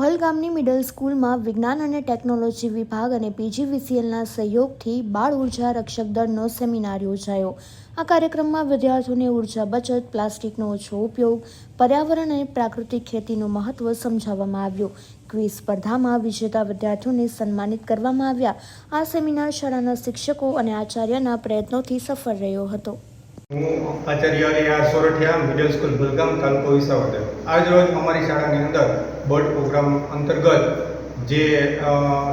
ભલ ગામની મિડલ સ્કૂલમાં વિજ્ઞાન અને ટેકનોલોજી વિભાગ અને પીજીવીસીએલના સહયોગથી બાળ ઊર્જા રક્ષક દળનો સેમિનાર યોજાયો. આ કાર્યક્રમમાં વિદ્યાર્થીઓને ઊર્જા બચત, પ્લાસ્ટિકનો ઓછો ઉપયોગ, પર્યાવરણ અને પ્રાકૃતિક ખેતીનું મહત્વ સમજાવવામાં આવ્યું. ક્વિઝ સ્પર્ધામાં વિજેતા વિદ્યાર્થીઓને સન્માનિત કરવામાં આવ્યા. આ સેમિનાર શાળાના શિક્ષકો અને આચાર્યના પ્રયત્નોથી સફળ રહ્યો હતો. હું Acharya R Sorathiya middle school Bhalgam તાલુકો વિસાવદર. આજરોજ અમારી શાળાની અંદર બર્ડ પ્રોગ્રામ અંતર્ગત જે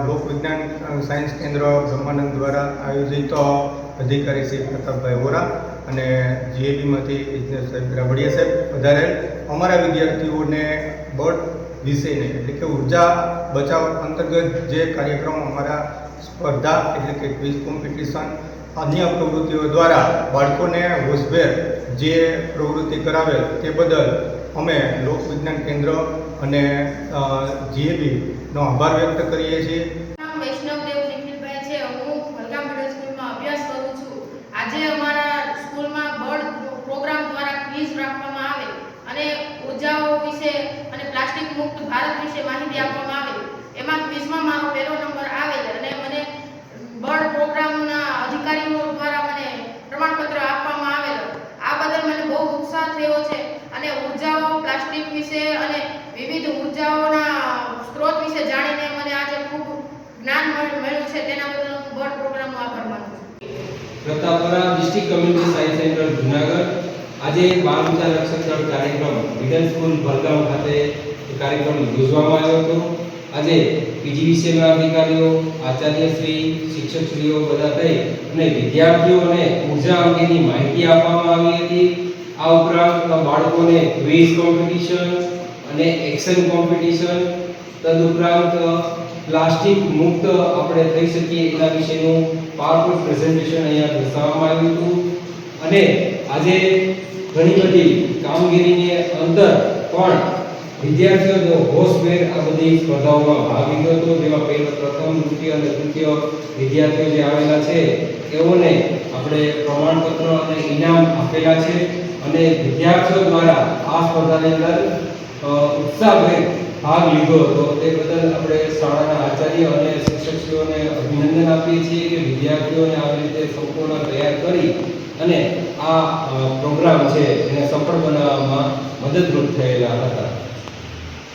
લોકવિજ્ઞાન સાયન્સ કેન્દ્ર બ્રહ્માનંદ દ્વારા આયોજિત અધિકારી શ્રી પ્રતાપભાઈ વોરા અને જીએબીમાંથી ઇજનેર સાહેબ રાબડિયા સાહેબ વધારેલ અમારા વિદ્યાર્થીઓને બર્ડ વિષયને એટલે કે ઊર્જા બચાવ અંતર્ગત જે કાર્યક્રમ અમારા સ્પર્ધા, એટલે કે ક્વિઝ કોમ્પિટિશન અન્ય પ્રવૃત્તિઓ દ્વારા બાળકોને હોશભેર જે પ્રવૃત્તિ કરાવે તે બદલ અમે લોકવિજ્ઞાન કેન્દ્ર અને જીએબીનો આભાર વ્યક્ત કરીએ છીએ. આજે અમારા સ્કૂલમાં બળ પ્રોગ્રામ દ્વારા ક્વિઝ રાખવામાં આવે અને ઉર્જાઓ વિશે અને પ્લાસ્ટિક મુક્ત ભારત વિશે માહિતી આપવામાં આવે એમાં ક્વિઝમાં મારો પહેલો નંબર આવેલ અને મને બર્ડ પ્રોગ્રામના અધિકારીઓ દ્વારા મને પ્રમાણપત્ર આપવામાં આવેલ આ બદલ મને બહુ ઉત્સાહ થયો છે અને ઉર્જાઓ પ્લાસ્ટિક વિશે અને વિવિધ ઉર્જાઓના સ્ત્રોત વિશે જાણીને મને આજે ખૂબ જ્ઞાન મળ- મળ્યું છે, તેના બદલ હું થઈ અને વિદ્યાર્થીઓને ઊર્જા અંગેની માહિતી આપવામાં આવી હતી. આ ઉપરાંત બાળકોને ક્વિઝ કોમ્પિટિશન અને એક્શન કોમ્પિટિશન તદુપરાંત પ્લાસ્ટિક મુક્ત આપણે થઈ શકીએ એના વિશેનું પાવરફુલ પ્રેઝન્ટેશન અહીંયા દર્શાવવામાં આવ્યું હતું. અને આજે ઘણી બધી કામગીરીની અંદર પણ વિદ્યાર્થીઓ હોશભેર આ બધી સ્પર્ધાઓમાં ભાગ લીધો હતો. જેમાં પહેલો, પ્રથમ, દ્વિતીય અને તૃતીય વિદ્યાર્થીઓ જે આવેલા છે, તેઓને આપણે પ્રમાણપત્ર અને ઇનામ આપેલા છે. અને વિદ્યાર્થીઓ દ્વારા આ સ્પર્ધાની અંદર ઉત્સાહભેર ભાગ લીધો હતો. તે બદલ આપણે શાળાના આચાર્ય અને શિક્ષકશ્રીઓને અભિનંદન આપીએ છીએ કે વિદ્યાર્થીઓને આવી રીતે સંપૂર્ણ તૈયાર કરી અને આ પ્રોગ્રામ છે એને સફળ બનાવવામાં મદદરૂપ થયેલા હતા.